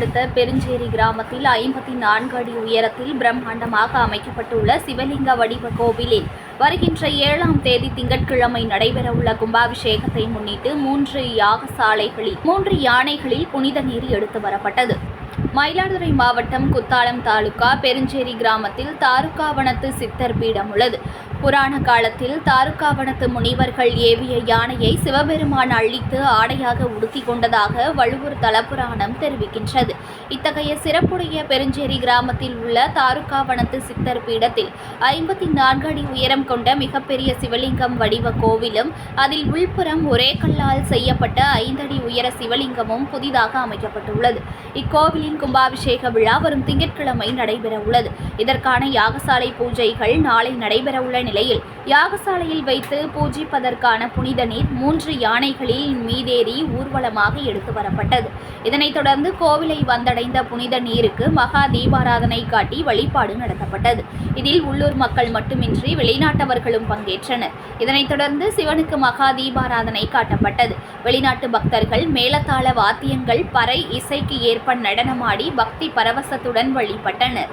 அடுத்த பெருஞ்சேரி கிராமத்தில் ஐம்பத்தி நான்கு அடி உயரத்தில் பிரம்மாண்டமாக அமைக்கப்பட்டுள்ள சிவலிங்க வடிவ கோவிலில் வருகின்ற ஏழாம் தேதி திங்கட்கிழமை நடைபெறவுள்ள கும்பாபிஷேகத்தை முன்னிட்டு மூன்று யாகசாலைகளில் மூன்று யானைகளில் புனித நீர் எடுத்து வரப்பட்டது. மயிலாடுதுறை மாவட்டம் குத்தாலம் தாலுகா பெருஞ்சேரி கிராமத்தில் தாருக்காவனத்து சித்தர் பீடம் உள்ளது. புராண காலத்தில் தாருக்காவனத்து முனிவர்கள் ஏவிய யானையை சிவபெருமான் அழித்து ஆடையாக உடுத்தி கொண்டதாக வழுவூர் தலபுராணம் தெரிவிக்கின்றது. இத்தகைய சிறப்புடைய பெருஞ்சேரி கிராமத்தில் உள்ள தாருக்காவனத்து சித்தர் பீடத்தில் ஐம்பத்தி நான்கு அடி உயரம் கொண்ட மிகப்பெரிய சிவலிங்கம் வடிவ கோவிலும் அதில் உள்புறம் ஒரே கல்லால் செய்யப்பட்ட ஐந்தடி உயர சிவலிங்கமும் புதிதாக அமைக்கப்பட்டுள்ளது. இக்கோவிலின் கும்பாபிஷேக விழா வரும் திங்கட்கிழமை நடைபெற உள்ளது இதற்கான யாகசாலை பூஜைகள் நாளை நடைபெறவுள்ள நிலையில் யாகசாலையில் வைத்து பூஜிப்பதற்கான புனித நீர் மூன்று யானைகளில் மீதேறி ஊர்வலமாக எடுத்து வரப்பட்டது. இதனைத் தொடர்ந்து கோவிலை வந்தடைந்த புனித நீருக்கு மகா தீபாராதனை காட்டி வழிபாடு நடத்தப்பட்டது. இதில் உள்ளூர் மக்கள் மட்டுமின்றி வெளிநாட்டவர்களும் பங்கேற்றனர். இதனைத் தொடர்ந்து சிவனுக்கு மகா தீபாராதனை காட்டப்பட்டது. வெளிநாட்டு பக்தர்கள் மேலத்தாள வாத்தியங்கள் பறை இசைக்கு ஏற்ப நடனமாடி பக்தி பரவசத்துடன் வழிபட்டனர்.